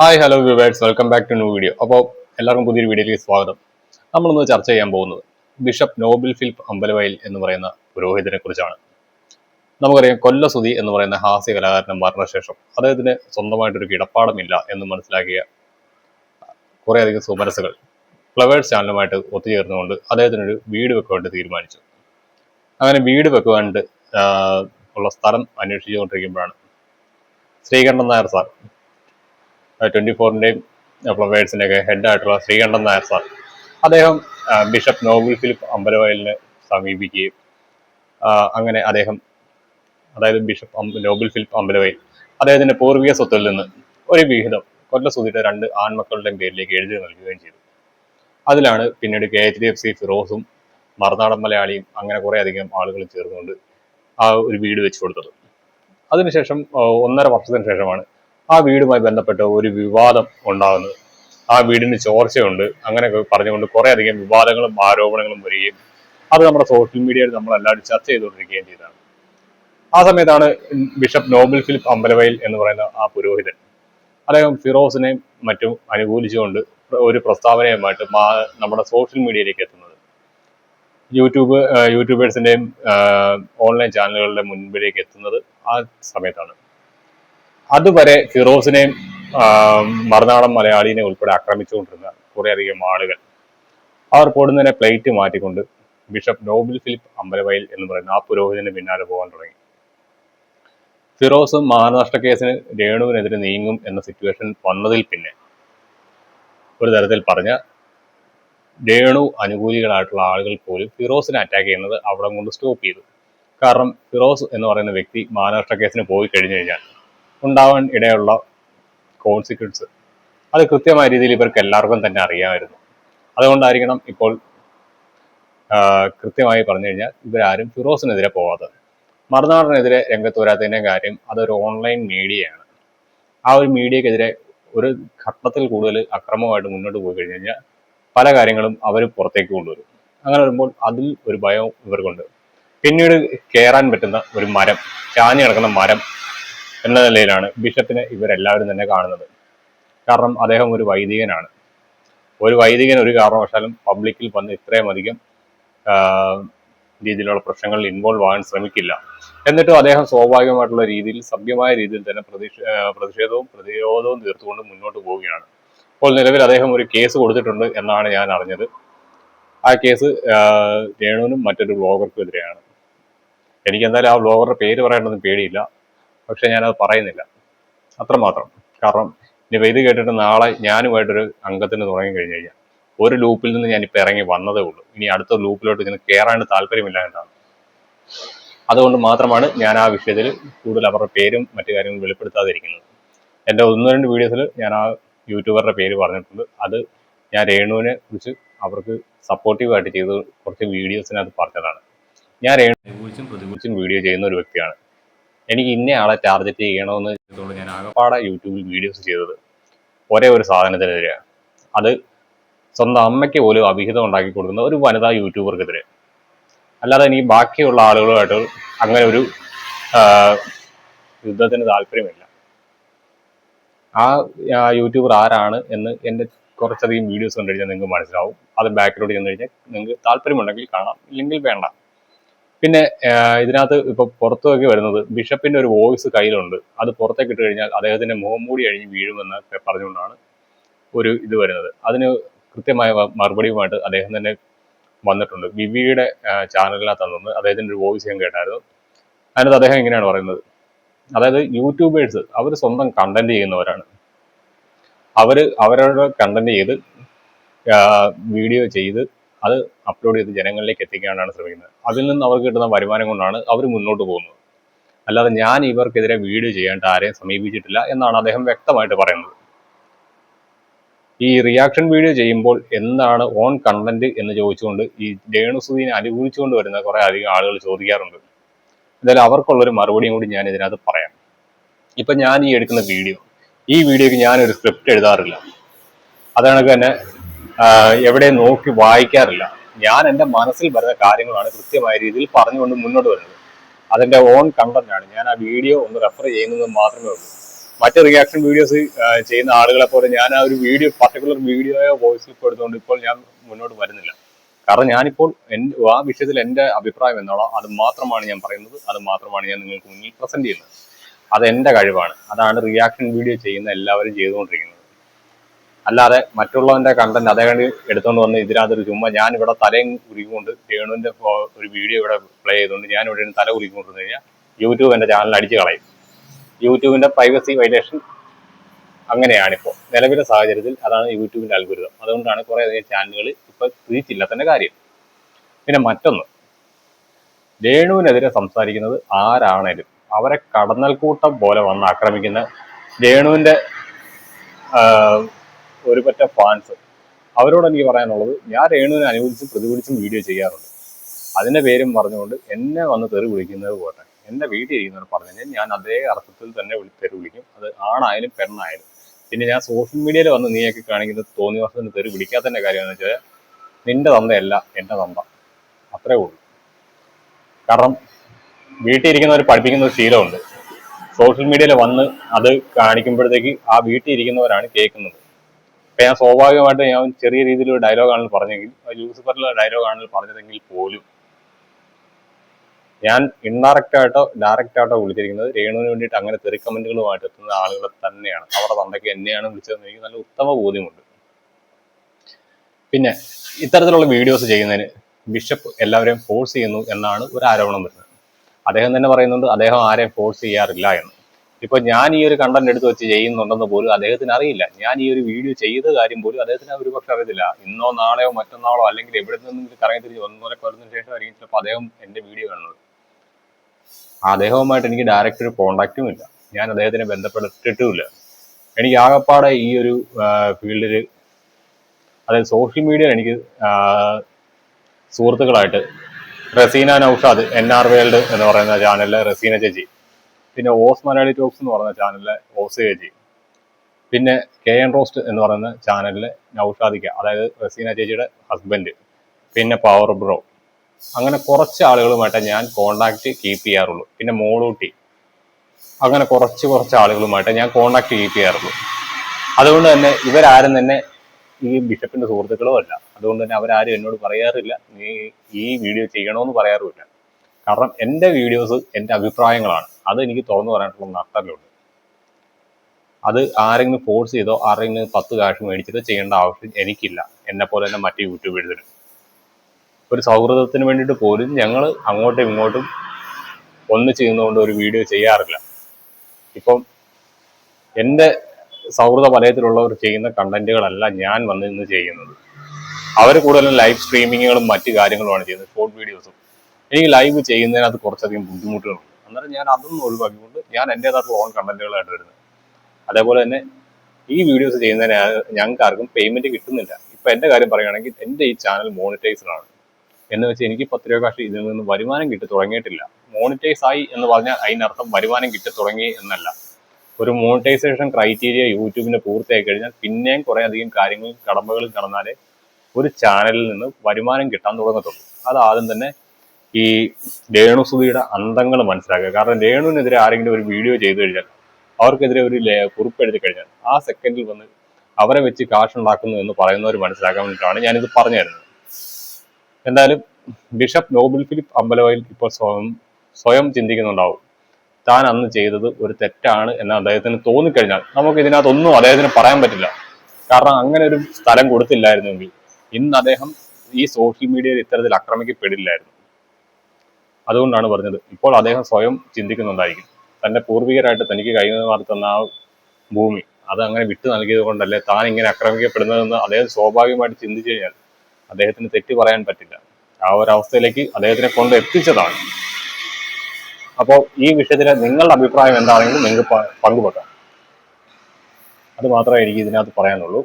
Hi hello viewers welcome back to new video അപ്പോൾ എല്ലാവർക്കും പുതിയൊരു വീഡിയോയിലേക്ക് സ്വാഗതം. നമ്മളിന്ന് ചർച്ച ചെയ്യാൻ പോകുന്നത് ബിഷപ്പ് നോബിൾ ഫിലിപ്പ് അമ്പലവയൽ എന്ന് പറയുന്ന പുരോഹിതനെ കുറിച്ചാണ്. നമുക്കറിയാം കൊല്ലസുതി എന്ന് പറയുന്ന ഹാസ്യ കലാകാരൻ മരണശേഷം അദ്ദേഹത്തിന് സ്വന്തമായിട്ടൊരു കിടപ്പാടമില്ല എന്ന് മനസ്സിലാക്കിയ കുറേയധികം സുമനസുകൾ ഫ്ലവേഴ്സ് ചാനലുമായിട്ട് ഒത്തുചേർന്നുകൊണ്ട് അദ്ദേഹത്തിനൊരു വീട് വെക്കുവാൻ തീരുമാനിച്ചു. അങ്ങനെ വീട് വെക്കുവാണ്ട് ഉള്ള സ്ഥലം അന്വേഷിച്ചുകൊണ്ടിരിക്കുമ്പോഴാണ് ശ്രീകണ്ഠൻ നായർ സാർ ഫ്ലവേഴ്സിന്റെ ഒക്കെ ഹെഡ് ആയിട്ടുള്ള ശ്രീകണ്ഠൻ നായർ സാർ അദ്ദേഹം ബിഷപ്പ് നോബിൾ ഫിലിപ്പ് അമ്പലവയലിനെ സമീപിക്കുകയും അങ്ങനെ അദ്ദേഹം അതായത് ബിഷപ്പ് നോബിൾ ഫിലിപ്പ് അമ്പലവയൽ അദ്ദേഹത്തിന്റെ പൂർവിക സ്വത്തിൽ നിന്ന് ഒരു വിഹിതം കൊല്ലസുതിയുടെ രണ്ട് ആൺമക്കളുടെയും പേരിലേക്ക് എഴുതി നൽകുകയും ചെയ്തു. അതിലാണ് പിന്നീട് K H D F C ഫിറോസും മറുനാടൻ മലയാളിയും അങ്ങനെ കുറേ അധികം ആളുകൾ ചേർന്നുകൊണ്ട് ആ ഒരു വീട് വെച്ചു കൊടുത്തത്. അതിനുശേഷം ഒന്നര വർഷത്തിന് ശേഷമാണ് ആ വീടുമായി ബന്ധപ്പെട്ട ഒരു വിവാദം ഉണ്ടാകുന്നത്. ആ വീടിന് ചോർച്ചയുണ്ട്. അങ്ങനെയൊക്കെ പറഞ്ഞുകൊണ്ട് കുറെ അധികം വിവാദങ്ങളും ആരോപണങ്ങളും വരികയും അത് നമ്മുടെ സോഷ്യൽ മീഡിയയിൽ നമ്മൾ എല്ലാവരും ചർച്ച ചെയ്തുകൊണ്ടിരിക്കുകയും ചെയ്തതാണ്. ആ സമയത്താണ് ബിഷപ്പ് നോബിൾ ഫിലിപ്പ് അമ്പലവയൽ എന്ന് പറയുന്ന ആ പുരോഹിതൻ അദ്ദേഹം ഫിറോസിനെയും മറ്റും അനുകൂലിച്ചുകൊണ്ട് ഒരു പ്രസ്താവനയുമായിട്ട് നമ്മുടെ സോഷ്യൽ മീഡിയയിലേക്ക് എത്തുന്നത്. യൂട്യൂബ് യൂട്യൂബേഴ്സിന്റെയും ഓൺലൈൻ ചാനലുകളുടെ മുൻപിലേക്ക് എത്തുന്നത് ആ സമയത്താണ്. അതുവരെ ഫിറോസിനെയും മറുനാടൻ മലയാളിനെ ഉൾപ്പെടെ ആക്രമിച്ചുകൊണ്ടിരുന്ന കുറേയധികം ആളുകൾ അവർ പൊടുന്നതിനെ പ്ലേറ്റ് മാറ്റിക്കൊണ്ട് ബിഷപ്പ് നോബിൾ ഫിലിപ്പ് അമ്പലവയൽ എന്ന് പറയുന്ന ആ പുരോഹിതന്റെ പിന്നാലെ പോകാൻ തുടങ്ങി. ഫിറോസും മാനനഷ്ട കേസിന് രേണുവിനെതിരെ നീങ്ങും എന്ന സിറ്റുവേഷൻ വന്നതിൽ പിന്നെ ഒരു തരത്തിൽ പറഞ്ഞ രേണു അനുകൂലികളായിട്ടുള്ള ആളുകൾ പോലും ഫിറോസിനെ അറ്റാക്ക് ചെയ്യുന്നത് അവിടെ കൊണ്ട് സ്റ്റോപ്പ് ചെയ്തു. കാരണം ഫിറോസ് എന്ന് പറയുന്ന വ്യക്തി മാനനഷ്ട കേസിന് പോയി കഴിഞ്ഞു കഴിഞ്ഞാൽ ഉണ്ടാവാൻ ഇടയുള്ള കോൺസിക്വൻസ് അത് കൃത്യമായ രീതിയിൽ ഇവർക്ക് എല്ലാവർക്കും തന്നെ അറിയാമായിരുന്നു. അതുകൊണ്ടായിരിക്കണം ഇപ്പോൾ കൃത്യമായി പറഞ്ഞു കഴിഞ്ഞാൽ ഇവരാരും ഫിറോസിനെതിരെ പോവാത്തത്. മറുനാടിനെതിരെ രംഗത്ത് വരാത്തതിന്റെ കാര്യം അതൊരു ഓൺലൈൻ മീഡിയയാണ് ആ ഒരു മീഡിയക്കെതിരെ ഒരു ഘട്ടത്തിൽ കൂടുതൽ അക്രമമായിട്ട് മുന്നോട്ട് പോയി കഴിഞ്ഞു കഴിഞ്ഞാൽ പല കാര്യങ്ങളും അവർ പുറത്തേക്ക് കൊണ്ടുവരും. അങ്ങനെ വരുമ്പോൾ അതിൽ ഒരു ഭയം ഇവർക്കുണ്ട്. പിന്നീട് കയറാൻ പറ്റുന്ന ഒരു മരം ചാഞ്ഞു കിടക്കുന്ന മരം എന്ന നിലയിലാണ് ബിഷപ്പിനെ ഇവരെല്ലാവരും തന്നെ കാണുന്നത്. കാരണം അദ്ദേഹം ഒരു വൈദികനാണ്. ഒരു വൈദികൻ ഒരു കാരണവശാലും പബ്ലിക്കിൽ വന്ന് ഇത്രയും അധികം രീതിയിലുള്ള പ്രശ്നങ്ങളിൽ ഇൻവോൾവ് ആകാൻ ശ്രമിക്കില്ല. എന്നിട്ടും അദ്ദേഹം സ്വാഭാവികമായിട്ടുള്ള രീതിയിൽ സഭ്യമായ രീതിയിൽ തന്നെ പ്രതിഷ പ്രതിഷേധവും പ്രതിരോധവും തീർത്തുകൊണ്ട് മുന്നോട്ട് പോവുകയാണ്. അപ്പോൾ നിലവിൽ അദ്ദേഹം ഒരു കേസ് കൊടുത്തിട്ടുണ്ട് എന്നാണ് ഞാൻ അറിഞ്ഞത്. ആ കേസ് രേണുവിനും മറ്റൊരു ബ്ലോഗർക്കും എതിരെയാണ്. എനിക്ക് എന്തായാലും ആ ബ്ലോഗറുടെ പേര് പറയേണ്ടതും പേടിയില്ല. പക്ഷെ ഞാനത് പറയുന്നില്ല. അത്രമാത്രം. കാരണം ഇനിയിപ്പോൾ ഇത് കേട്ടിട്ട് നാളെ ഞാനുമായിട്ടൊരു അംഗത്തിന് തുടങ്ങി കഴിഞ്ഞു കഴിഞ്ഞാൽ ഒരു ലൂപ്പിൽ നിന്ന് ഞാൻ ഞാനിപ്പോൾ ഇറങ്ങി വന്നതേ ഉള്ളൂ. ഇനി അടുത്ത ലൂപ്പിലോട്ട് ഇതിന് കയറാനുള്ള താല്പര്യമില്ല എന്നാണ് അതുകൊണ്ട് മാത്രമാണ് ഞാൻ ആ വിഷയത്തിൽ കൂടുതൽ അവരുടെ പേരും മറ്റു കാര്യങ്ങളും വെളിപ്പെടുത്താതിരിക്കുന്നത്. എന്റെ ഒന്ന് രണ്ട് വീഡിയോസിൽ ഞാൻ ആ യൂട്യൂബറുടെ പേര് പറഞ്ഞിട്ടുണ്ട്. അത് ഞാൻ രേണുവിനെ കുറിച്ച് അവർക്ക് സപ്പോർട്ടീവായിട്ട് ചെയ്ത് കുറച്ച് വീഡിയോസിനകത്ത് പറഞ്ഞതാണ്. ഞാൻ രേണുവിനെ കുറിച്ചും പ്രതികുറിച്ചും വീഡിയോ ചെയ്യുന്ന ഒരു വ്യക്തിയാണ്. എനിക്ക് ഇന്ന ആളെ ടാർഗറ്റ് ചെയ്യണമെന്ന് ചെയ്തോളൂ ഞാൻ ആകപ്പാടെ യൂട്യൂബിൽ വീഡിയോസ് ചെയ്തത്. ഒരേ ഒരു സാധനത്തിനെതിരെയാണ് അത് സ്വന്തം അമ്മയ്ക്ക് പോലും അഭിഹിതം ഉണ്ടാക്കി കൊടുക്കുന്ന ഒരു വനിതാ യൂട്യൂബർക്കെതിരെ അല്ലാതെ എനിക്ക് ബാക്കിയുള്ള ആളുകളുമായിട്ട് അങ്ങനെ ഒരു യുദ്ധത്തിന് താല്പര്യമില്ല. ആ യൂട്യൂബർ ആരാണ് എന്ന് എന്റെ കുറച്ചധികം വീഡിയോസ് കണ്ടു കഴിഞ്ഞാൽ നിങ്ങൾക്ക് മനസ്സിലാവും. അത് ബാക്കിലോട്ട് ചെന്ന് കഴിഞ്ഞാൽ നിങ്ങൾക്ക് താല്പര്യമുണ്ടെങ്കിൽ കാണാം. ഇല്ലെങ്കിൽ വേണ്ട. പിന്നെ ഇതിനകത്ത് ഇപ്പൊ പുറത്തേക്ക് വരുന്നത് ബിഷപ്പിന്റെ ഒരു വോയിസ് കയ്യിലുണ്ട്. അത് പുറത്തേക്ക് ഇട്ട് കഴിഞ്ഞാൽ അദ്ദേഹത്തിന്റെ മുഖം മൂടി അഴിഞ്ഞ് വീഴുമെന്ന് പറഞ്ഞുകൊണ്ടാണ് ഒരു ഇത് വരുന്നത്. അതിന് കൃത്യമായ മറുപടിയുമായിട്ട് അദ്ദേഹം തന്നെ വന്നിട്ടുണ്ട്. വിവിയുടെ ചാനലിനകത്ത് നിന്ന് അദ്ദേഹത്തിന്റെ ഒരു വോയിസ് ഞാൻ കേട്ടായിരുന്നു. അതിനകത്ത് അദ്ദേഹം ഇങ്ങനെയാണ് പറയുന്നത്? അതായത് യൂട്യൂബേഴ്സ് അവർ സ്വന്തം കണ്ടന്റ് ചെയ്യുന്നവരാണ്. അവർ അവരുടെ കണ്ടന്റ് ചെയ്ത് വീഡിയോ ചെയ്ത് അത് അപ്ലോഡ് ചെയ്ത് ജനങ്ങളിലേക്ക് എത്തിക്കാനാണ് ശ്രമിക്കുന്നത്. അതിൽ നിന്ന് അവർക്ക് കിട്ടുന്ന വരുമാനം കൊണ്ടാണ് അവർ മുന്നോട്ട് പോകുന്നത്. അല്ലാതെ ഞാൻ ഇവർക്കെതിരെ വീഡിയോ ചെയ്യാണ്ട് ആരെയും സമീപിച്ചിട്ടില്ല എന്നാണ് അദ്ദേഹം വ്യക്തമായിട്ട് പറയുന്നത്. ഈ റിയാക്ഷൻ വീഡിയോ ചെയ്യുമ്പോൾ എന്താണ് ഓൺ കണ്ടന്റ് എന്ന് ചോദിച്ചുകൊണ്ട് ഈ രേണുസുദീനെ അനുകൂലിച്ചുകൊണ്ട് വരുന്ന കുറേ അധികം ആളുകൾ ചോദിക്കാറുണ്ട്. എന്തായാലും അവർക്കുള്ളൊരു മറുപടിയും കൂടി ഞാൻ ഇതിനകത്ത് പറയാം. ഇപ്പൊ ഞാൻ ഈ എടുക്കുന്ന വീഡിയോ ഈ വീഡിയോക്ക് ഞാനൊരു സ്ക്രിപ്റ്റ് എഴുതാറില്ല. അതാണ് തന്നെ എവിടെ നോക്കി വായിക്കാറില്ല. ഞാൻ എന്റെ മനസ്സിൽ വരുന്ന കാര്യങ്ങളാണ് കൃത്യമായ രീതിയിൽ പറഞ്ഞുകൊണ്ട് മുന്നോട്ട് വരുന്നത്. അതിന്റെ ഓൺ കണ്ടന്റ് ആണ്. ഞാൻ ആ വീഡിയോ ഒന്ന് റെഫർ ചെയ്യുന്നത് മാത്രമേ ഉള്ളൂ. മറ്റ് റിയാക്ഷൻ വീഡിയോസ് ചെയ്യുന്ന ആളുകളെ പോലെ ഞാൻ ആ ഒരു വീഡിയോ പർട്ടിക്കുലർ വീഡിയോയോ വോയിസ് ക്ലിപ്പ് എടുത്തുകൊണ്ട് ഇപ്പോൾ ഞാൻ മുന്നോട്ട് വരുന്നില്ല. കാരണം ഞാനിപ്പോൾ എൻ- ആ വിഷയത്തിൽ എന്റെ അഭിപ്രായം എന്താണോ അത് മാത്രമാണ് ഞാൻ പറയുന്നത്. അത് മാത്രമാണ് ഞാൻ നിങ്ങൾക്ക് മുന്നിൽ പ്രസന്റ് ചെയ്യുന്നത്. അത് എന്റെ കഴിവാണ്. അതാണ് റിയാക്ഷൻ വീഡിയോ ചെയ്യുന്ന എല്ലാവരും ചെയ്തുകൊണ്ടിരിക്കുന്നത്. അല്ലാതെ മറ്റുള്ളവന്റെ കണ്ടന്റ് അതേ കണ്ടി എടുത്തുകൊണ്ട് വന്ന് ഇതിനകത്തൊരു ചുമ്മാ ഞാൻ ഇവിടെ തലയും കുറിക്കൊണ്ട് രേണുവിന്റെ ഒരു വീഡിയോ ഇവിടെ പ്ലേ ചെയ്തുകൊണ്ട് ഞാൻ ഇവിടെ തല ഉരുക്കൊണ്ടിരുന്നു കഴിഞ്ഞാൽ യൂട്യൂബ് എന്റെ ചാനൽ അടിച്ചു കളയും. യൂട്യൂബിന്റെ പ്രൈവസി വൈലേഷൻ അങ്ങനെയാണിപ്പോൾ നിലവിലെ സാഹചര്യത്തിൽ അതാണ് യൂട്യൂബിന്റെ അൽഗുരുതം അതുകൊണ്ടാണ് കുറെ അധികം ചാനലുകൾ ഇപ്പൊ റീച്ച് കാര്യം. പിന്നെ മറ്റൊന്ന്. രേണുവിനെതിരെ സംസാരിക്കുന്നത് ആരാണേലും അവരെ കടന്നൽക്കൂട്ടം പോലെ വന്ന് ആക്രമിക്കുന്ന രേണുവിന്റെ ഒരു പറ്റ ഫാൻസ് അവരോട് എനിക്ക് പറയാനുള്ളത് ഞാൻ രേണുവിനെ അനുവദിച്ചും പ്രതികൂലിച്ചും വീഡിയോ ചെയ്യാറുണ്ട്. അതിന്റെ പേരും പറഞ്ഞുകൊണ്ട് എന്നെ വന്ന് തെറി വിളിക്കുന്നത് പോട്ടെ. എന്റെ വീട്ടിൽ ഇരിക്കുന്നവർ പറഞ്ഞു കഴിഞ്ഞാൽ ഞാൻ അതേ അർത്ഥത്തിൽ തന്നെ തെറി വിളിക്കും. അത് ആണായാലും പെണ്ണായാലും. പിന്നെ ഞാൻ സോഷ്യൽ മീഡിയയിൽ വന്ന് നീയൊക്കെ കാണിക്കുന്ന തോന്നി വർഷത്തിന് തെറി വിളിക്കാത്തതിന്റെ കാര്യമെന്ന് വെച്ചാൽ നിന്റെ തന്തയല്ല എന്റെ തന്ത. അത്രേ ഉള്ളൂ. കാരണം വീട്ടിൽ ഇരിക്കുന്നവർ പഠിപ്പിക്കുന്ന ഒരു ശീലമുണ്ട്. സോഷ്യൽ മീഡിയയിൽ വന്ന് അത് കാണിക്കുമ്പോഴത്തേക്ക് ആ വീട്ടിൽ ഇരിക്കുന്നവരാണ് കേൾക്കുന്നത്. ഇപ്പൊ ഞാൻ സ്വാഭാവികമായിട്ട് ഞാൻ ചെറിയ രീതിയിൽ രീതിയിലുള്ള ഡയലോഗാണ് പറഞ്ഞെങ്കിൽ ലൂസിഫറിലെ ഡയലോഗാണ് പറഞ്ഞതെങ്കിൽ പോലും ഞാൻ ഇൻഡയറക്റ്റ് ആയിട്ടോ ഡയറക്റ്റ് ആയിട്ടോ വിളിച്ചിരിക്കുന്നത് രേണുവിന് വേണ്ടിയിട്ട് അങ്ങനെ തെറി കമന്റുകളുമായിട്ട് എത്തുന്ന ആളുകളെ തന്നെയാണ്. അവരുടെ തന്തയ്ക്ക് എന്നെയാണ് വിളിച്ചതെന്ന് എനിക്ക് നല്ല ഉത്തമ ബോധ്യമുണ്ട്. പിന്നെ ഇത്തരത്തിലുള്ള വീഡിയോസ് ചെയ്യുന്നതിന് ബിഷപ്പ് എല്ലാവരെയും ഫോഴ്സ് ചെയ്യുന്നു എന്നാണ് ഒരു ആരോപണം വരുന്നത്. അദ്ദേഹം തന്നെ പറയുന്നുണ്ട് അദ്ദേഹം ആരെയും ഫോഴ്സ് ചെയ്യാറില്ല എന്ന്. ഇപ്പൊ ഞാൻ ഈ ഒരു കണ്ടന്റ് എടുത്ത് വെച്ച് ചെയ്യുന്നുണ്ടെന്ന് പോലും അദ്ദേഹത്തിന് അറിയില്ല. ഞാൻ ഈ ഒരു വീഡിയോ ചെയ്ത കാര്യം പോലും അദ്ദേഹത്തിന് ഒരു പക്ഷെ അറിയത്തില്ല. ഇന്നോ നാളെയോ മറ്റന്നാളോ അല്ലെങ്കിൽ എവിടെ നിന്നെങ്കിലും കറങ്ങി തിരിച്ച് ഒന്നര കൊല്ലത്തിന് ശേഷമായിരിക്കും ചിലപ്പോൾ അദ്ദേഹം എന്റെ വീഡിയോ കാണുന്നത്. അദ്ദേഹവുമായിട്ട് എനിക്ക് ഡയറക്റ്റ് ഒരു കോണ്ടാക്റ്റും ഇല്ല. ഞാൻ അദ്ദേഹത്തിനെ ബന്ധപ്പെട്ടിട്ടുമില്ല എനിക്ക് ആകെപ്പാടെ ഈ ഒരു ഫീൽഡിൽ അതായത് സോഷ്യൽ മീഡിയയിൽ എനിക്ക് സുഹൃത്തുക്കളായിട്ട് Raseena Naushad N R world എന്ന് പറയുന്ന ചാനലിലെ റസീന ചേച്ചി. പിന്നെ ഓസ് മലയാളി ടോക്സ് എന്ന് പറയുന്ന ചാനലിലെ ഓസ് ചേച്ചി പിന്നെ കെ എൻ റോസ്റ്റ് എന്ന് പറയുന്ന ചാനലിലെ നൌഷാദിക്ക അതായത് റസീന ചേച്ചിയുടെ ഹസ്ബൻഡ് പിന്നെ പവർ ബ്രോ അങ്ങനെ കുറച്ച് ആളുകളുമായിട്ട് ഞാൻ കോണ്ടാക്ട് കീപ്പ് ചെയ്യാറുള്ളൂ. പിന്നെ മോളൂട്ടി. അങ്ങനെ കുറച്ച് കുറച്ച് ആളുകളുമായിട്ട് ഞാൻ കോണ്ടാക്ട് കീപ്പ് ചെയ്യാറുള്ളൂ. അതുകൊണ്ട് തന്നെ ഇവരാരും തന്നെ ഈ ബിഷപ്പിന്റെ സുഹൃത്തുക്കളോ അല്ല. അതുകൊണ്ട് തന്നെ അവരാരും എന്നോട് പറയാറില്ല നീ ഈ വീഡിയോ ചെയ്യണമെന്ന് പറയാറുമില്ല. കാരണം എന്റെ വീഡിയോസ് എന്റെ അഭിപ്രായങ്ങളാണ്. അത് എനിക്ക് തുറന്നു പറയാനുള്ള നട്ടലുണ്ട്. അത് ആരെങ്കിലും ഫോഴ്സ് ചെയ്തോ ആരെങ്കിലും പത്ത് കാശ് മേടിച്ചിട്ടോ ചെയ്യേണ്ട ആവശ്യം എനിക്കില്ല. എന്നെ പോലെ തന്നെ മറ്റു യൂട്യൂബേഴ്സിന് ഒരു സൗഹൃദത്തിന് വേണ്ടിയിട്ട് പോലും ഞങ്ങൾ അങ്ങോട്ടും ഇങ്ങോട്ടും ഒന്ന് ചെയ്യുന്നതുകൊണ്ട് ഒരു വീഡിയോ ചെയ്യാറില്ല. ഇപ്പം എന്റെ സൗഹൃദ വലയത്തിലുള്ളവർ ചെയ്യുന്ന കണ്ടന്റുകളല്ല ഞാൻ വന്ന് ഇന്ന് ചെയ്യുന്നത്. അവർ കൂടുതലും ലൈവ് സ്ട്രീമിങ്ങുകളും മറ്റു കാര്യങ്ങളുമാണ് ചെയ്യുന്നത്. ഷോർട്ട് വീഡിയോസും എനിക്ക് ലൈവ് ചെയ്യുന്നതിനകത്ത് കുറച്ചധികം ബുദ്ധിമുട്ടുകളുണ്ട്. അന്നേരം ഞാൻ അതൊന്നും ഒഴിവാക്കിക്കൊണ്ട് ഞാൻ എന്റെതായിട്ടുള്ള ഓൺ കണ്ടന്റുകളായിട്ട് വരുന്നത്. അതേപോലെ തന്നെ ഈ വീഡിയോസ് ചെയ്യുന്നതിന് ഞങ്ങൾക്ക് ആർക്കും പേയ്മെന്റ് കിട്ടുന്നില്ല. ഇപ്പൊ എന്റെ കാര്യം പറയുകയാണെങ്കിൽ എന്റെ ഈ ചാനൽ മോണിറ്റൈസ്ഡ് ആണ്. എന്ന് വെച്ച് എനിക്ക് പത്ത് രൂപ കാശ് ഇതിൽ നിന്ന് വരുമാനം കിട്ടി തുടങ്ങിയിട്ടില്ല. മോണിറ്റൈസ് ആയി എന്ന് പറഞ്ഞാൽ അതിനർത്ഥം വരുമാനം കിട്ടി തുടങ്ങി എന്നല്ല. ഒരു മോണിറ്റൈസേഷൻ ക്രൈറ്റീരിയ യൂട്യൂബിന് പൂർത്തിയായി കഴിഞ്ഞാൽ പിന്നെയും കുറെ അധികം കാര്യങ്ങളും കടമ്പകളും കടന്നാലേ ഒരു ചാനലിൽ നിന്ന് വരുമാനം കിട്ടാൻ തുടങ്ങത്തുള്ളൂ. അത് ആദ്യം തന്നെ ഈ രേണു രേണുസുതിയുടെ അന്തങ്ങൾ മനസ്സിലാക്കുക. കാരണം രേണുവിനെതിരെ ആരെങ്കിലും ഒരു വീഡിയോ ചെയ്തു കഴിഞ്ഞാൽ അവർക്കെതിരെ ഒരു കുറിപ്പ് എഴുതി കഴിഞ്ഞാൽ ആ സെക്കൻഡിൽ വന്ന് അവരെ വെച്ച് കാശ് ഉണ്ടാക്കുന്നു എന്ന് പറയുന്നവർ മനസ്സിലാക്കാൻ വേണ്ടിയിട്ടാണ് ഞാനിത് പറഞ്ഞു തരുന്നത് എന്തായാലും ബിഷപ്പ് നോബിൾ ഫിലിപ്പ് അമ്പലവയിൽ ഇപ്പോൾ സ്വയം സ്വയം ചിന്തിക്കുന്നുണ്ടാവും. താൻ അന്ന് ചെയ്തത് ഒരു തെറ്റാണ് എന്ന് അദ്ദേഹത്തിന് തോന്നിക്കഴിഞ്ഞാൽ നമുക്ക് ഇതിനകത്തൊന്നും അദ്ദേഹത്തിന് പറയാൻ പറ്റില്ല. കാരണം അങ്ങനെ ഒരു സ്ഥലം കൊടുത്തില്ലായിരുന്നെങ്കിൽ ഇന്ന് അദ്ദേഹം ഈ സോഷ്യൽ മീഡിയയിൽ ഇത്തരത്തിൽ ആക്രമിക്കപ്പെടില്ലായിരുന്നു. അതുകൊണ്ടാണ് പറഞ്ഞത്. ഇപ്പോൾ അദ്ദേഹം സ്വയം ചിന്തിക്കുന്നുണ്ടായിരിക്കും തന്റെ പൂർവികരായിട്ട് തനിക്ക് കൈമാറി തന്ന ആ ഭൂമി അത് അങ്ങനെ വിട്ടു നൽകിയത് കൊണ്ടല്ലേ താൻ ഇങ്ങനെ ആക്രമിക്കപ്പെടുന്നതെന്ന് അദ്ദേഹം സ്വാഭാവികമായിട്ട് ചിന്തിച്ചു കഴിഞ്ഞാൽ അദ്ദേഹത്തിന് തെറ്റ് പറയാൻ പറ്റില്ല. ആ ഒരു അവസ്ഥയിലേക്ക് അദ്ദേഹത്തിനെ കൊണ്ട് എത്തിച്ചതാണ്. അപ്പോൾ ഈ വിഷയത്തിലെ നിങ്ങളുടെ അഭിപ്രായം എന്താണെങ്കിലും നിങ്ങൾക്ക് പങ്കുവെക്കാം. അത് മാത്രമേ എനിക്ക് ഇതിനകത്ത് പറയാനുള്ളൂ.